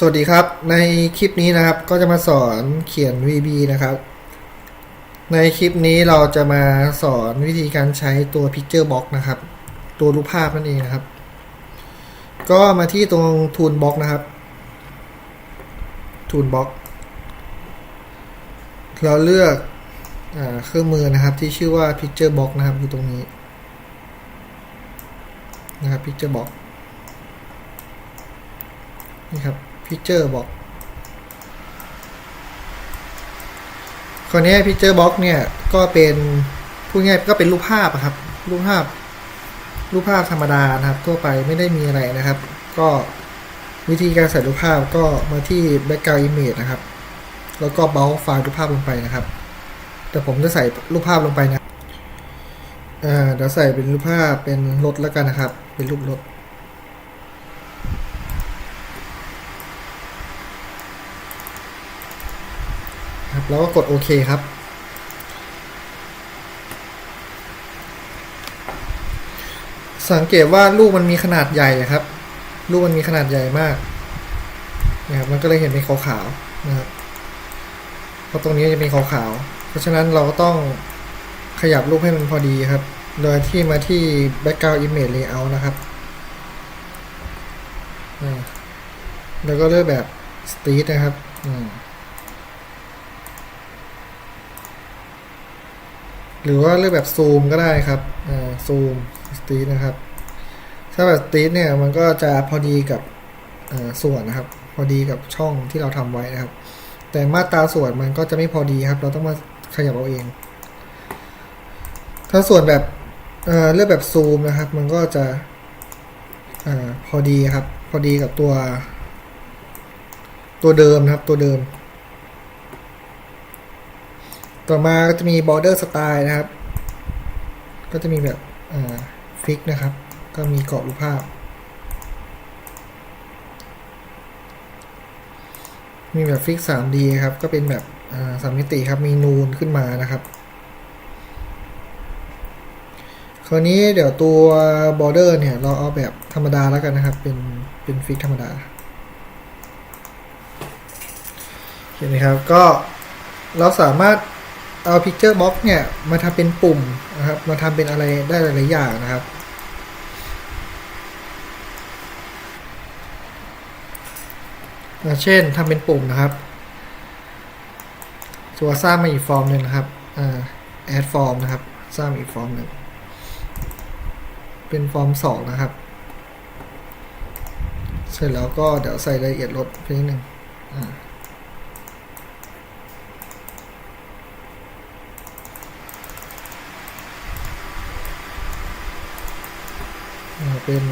สวัสดีครับ ในคลิปนี้นะครับก็จะมาสอนเขียน VB นะครับ ในคลิปนี้เราจะมาสอนวิธีการใช้ตัว Picture Box นะครับ ตัวรูปภาพนั่นเองนะครับ ก็มาที่ตรง Tool Box นะครับ Tool Box เราเลือกอเครื่องมือนะครับที่ชื่อว่า Picture Box นะครับอยู่ตรงนี้นะครับ Picture Box นี่ครับ Picture Box คราวนี้ Picture Box เนี่ยก็เป็นพูดง่ายก็เป็นรูปภาพอะครับ รูปภาพ รูปภาพธรรมดานะครับ ทั่วไปไม่ได้มีอะไรนะครับ ก็วิธีการใส่รูปภาพก็มาที่ Background Image นะครับ แล้วก็เบลไฟล์รูปภาพลงไปนะครับ แต่ผมจะใส่รูปภาพลงไปนะเดี๋ยวใส่เป็นรูปภาพเป็นรถแล้วกันนะครับ เป็นรูปรถ ครับ แล้วก็กดโอเคครับ สังเกตว่าลูกมันมีขนาดใหญ่ครับ ลูกมันมีขนาดใหญ่มากนะครับมันก็เลยเห็นเป็นขาวๆนะครับเพราะตรงนี้จะเป็นขาวๆเพราะฉะนั้นเราก็ต้องขยับรูปให้มันพอดีครับ โดยที่มาที่ background image layout นะครับ แล้วก็เลือกแบบ street นะครับ อืม หรือว่าเลือกแบบซูมก็ได้ครับซูมสตีทนะครับ ถ้าแบบสตีทเนี่ยมันก็จะพอดีกับส่วนนะครับ พอดีกับช่องที่เราทำไว้นะครับ แต่มาตราส่วนมันก็จะไม่พอดีครับ เราต้องมาขยับเอาเอง ถ้าส่วนแบบเเลือกแบบซูมนะครับ มันก็จะอพอดีครับ พอดีกับตัว ตัวเดิมนะครับ ตัวเดิม ต่อมาก็จะมี border style นะครับ ก็จะมีแบบฟิกนะครับ ก็มีกรอบรูปภาพ มีแบบฟิก 3D ครับ ก็เป็นแบบสามมิติครับ มีนูนขึ้นมานะครับ คราวนี้เดี๋ยวตัว border เนี่ย เราเอาแบบธรรมดาแล้วกันนะครับ เป็น เป็นฟิกธรรมดาเห็นไหมครับ ก็เราสามารถ เอา Picture Box เนี่ย มาทำเป็นปุ่มนะครับ มาทำเป็นอะไรได้หลายๆอย่างนะครับ เช่นทำเป็นปุ่มนะครับตัวสร้างมาอีกฟอร์มหนึ่งนะครับอ่า add form นะครับ สร้างอีกฟอร์มหนึ่ง เป็นฟอร์มสองนะครับ เสร็จแล้วก็เดี๋ยวใส่รายละเอียดลดเพียงหนึ่งอ่า เป็น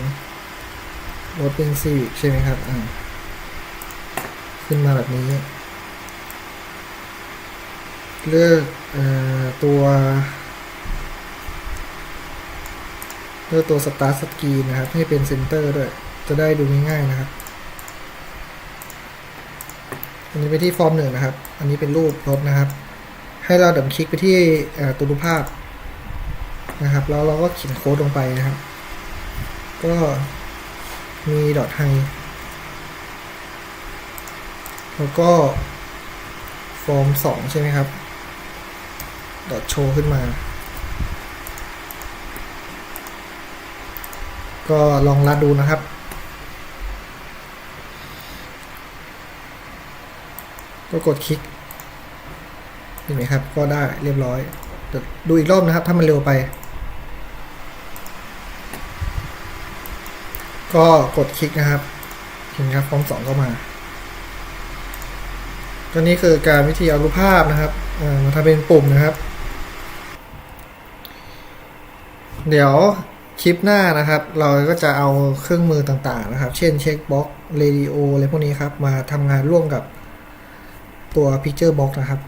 รถเป็นซีวิกใช่ไหมครับอ่าขึ้นมาแบบนี้ เลือกอ่อตัวเลือกตัวสตาร์สกีนะครับ ให้เป็นเซนเตอร์ด้วย จะได้ดูง่ายๆนะครับ อันนี้ไปที่ฟอร์มหนึ่งนะครับ อันนี้เป็นรูปรถนะครับ ให้เราดับคลิกไปที่ตัวรูปภาพนะครับ แล้วเราก็เขียนโค้ดลงไปนะครับ ก็มีดอทไฮแล้วก็ฟอร์มสองใช่ไหมครับดอทโชว์ขึ้นมา ก็ลองรัดดูนะครับก็กดคลิกเห็นไหมครับ ก็ได้เรียบร้อยเดี๋ยวดูอีกรอบนะครับ ถ้ามันเร็วไป ก็กดคลิกนะครับเห็นครับฟอร์มสองก็มาตัวนี้คือการวิธีเอารูปภาพนะครับมาทำเป็นปุ่มนะครับ เดี๋ยวคลิปหน้านะครับ เราก็จะเอาเครื่องมือต่างๆนะครับ เช่นเช็คบ็อกเรดิโออะไรพวกนี้ครับ มาทำงานร่วมกับตัว Picture Box นะครับ